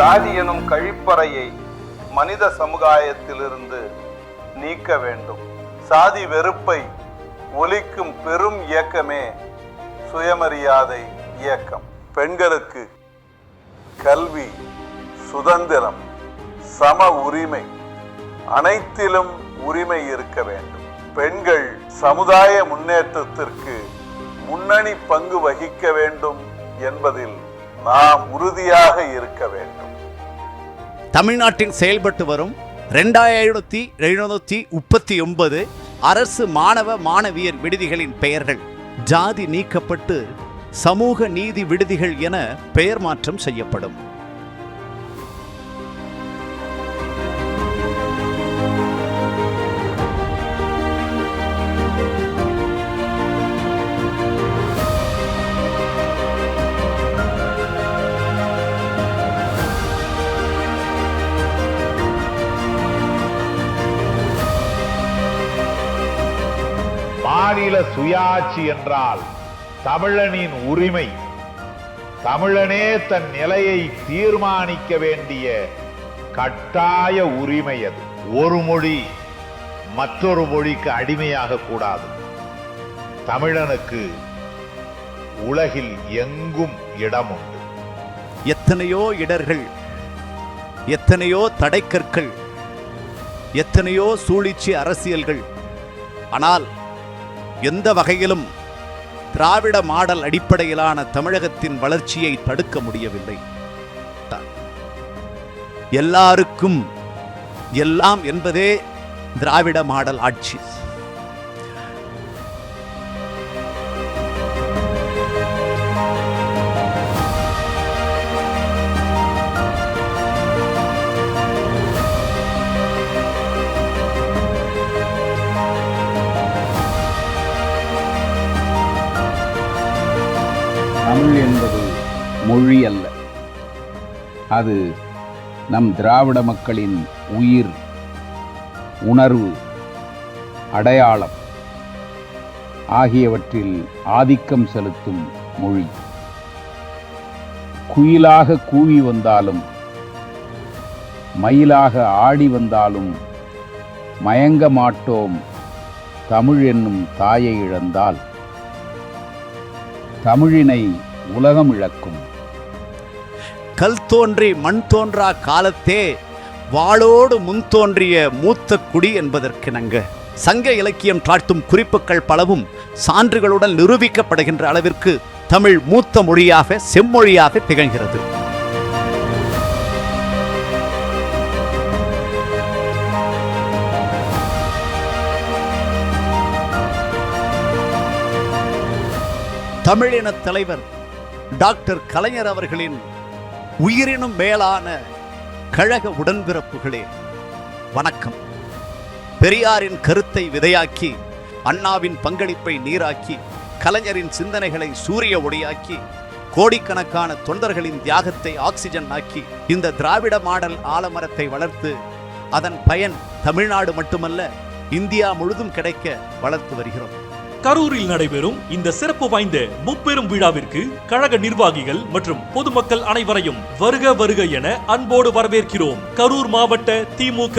சாதி எனும் கழிப்பறையை மனித சமுதாயத்திலிருந்து நீக்க வேண்டும். சாதி வெறுப்பை ஒலிக்கும் பெரும் இயக்கமே சுயமரியாதை இயக்கம். பெண்களுக்கு கல்வி சுதந்திரம் சம உரிமை அனைத்திலும் உரிமை இருக்க வேண்டும். பெண்கள் சமுதாய முன்னேற்றத்திற்கு முன்னணி பங்கு வகிக்க வேண்டும் என்பதில் நாம் உறுதியாக இருக்க வேண்டும். தமிழ்நாட்டில் செயல்பட்டு வரும் ரெண்டாயிரத்தி எழுநூத்தி முப்பத்தி ஒன்பது அரசு மாணவ மாணவியர் விடுதிகளின் பெயர்கள் ஜாதி நீக்கப்பட்டு சமூக நீதி விடுதிகள் என பெயர் மாற்றம் செய்யப்படும். மாநில சுயாட்சி என்றால் தமிழனின் உரிமை. தமிழனே தன் நிலையை தீர்மானிக்க வேண்டிய கட்டாய உரிமை அது. ஒரு மொழி மற்றொரு மொழிக்கு அடிமையாக கூடாது. தமிழனுக்கு உலகில் எங்கும் இடம் உண்டு எத்தனையோ இடர்கள் எத்தனையோ தடைக்கற்கள் எத்தனையோ சூழ்ச்சி அரசியல்கள் ஆனால் எந்த வகையிலும் திராவிட மாடல் அடிப்படையிலான தமிழகத்தின் வளர்ச்சியை தடுக்க முடியவில்லை. எல்லாருக்கும் எல்லாம் என்பதே திராவிட மாடல் ஆட்சி. மொழி அல்ல. அது நம் திராவிட மக்களின் உயிர் உணர்வு அடையாளம் ஆகியவற்றில் ஆதிக்கம் செலுத்தும் மொழி. குயிலாக கூவி வந்தாலும் மயிலாக ஆடி வந்தாலும் மயங்க மாட்டோம் தமிழ் என்னும் தாயை இழந்தால் தமிழினை உலகம் இழக்கும். கல் தோன்றி மண் தோன்றா காலத்தே வாளோடு முன் தோன்றிய மூத்த குடி என்பதற்கிணங்க. சங்க இலக்கியம் தாழ்த்தும் குறிப்புகள் பலவும் சான்றுகளுடன் நிரூபிக்கப்படுகின்ற அளவிற்கு தமிழ் மூத்த மொழியாக செம்மொழியாக திகழ்கிறது. தமிழின தலைவர் டாக்டர் கலைஞர் அவர்களின் உயிரினும் மேலான கழக உடன்பிறப்புகளே வணக்கம். பெரியாரின் கருத்தை விதையாக்கி அண்ணாவின் பங்களிப்பை நீராக்கி கலைஞரின் சிந்தனைகளை சூரிய ஒளியாக்கி கோடிக்கணக்கான தொண்டர்களின் தியாகத்தை ஆக்சிஜன் ஆக்கி இந்த திராவிட மாடல் ஆலமரத்தை வளர்த்து அதன் பயன் தமிழ்நாடு மட்டுமல்ல இந்தியா முழுதும் கிடைக்க வளர்த்து வருகிறோம். கரூரில் நடைபெறும் இந்த சிறப்பு வாய்ந்த முப்பெரும் விழாவிற்கு கழக நிர்வாகிகள் மற்றும் பொதுமக்கள் அனைவரையும் வருக வருக என அன்போடு வரவேற்கிறோம். கரூர் மாவட்ட திமுக.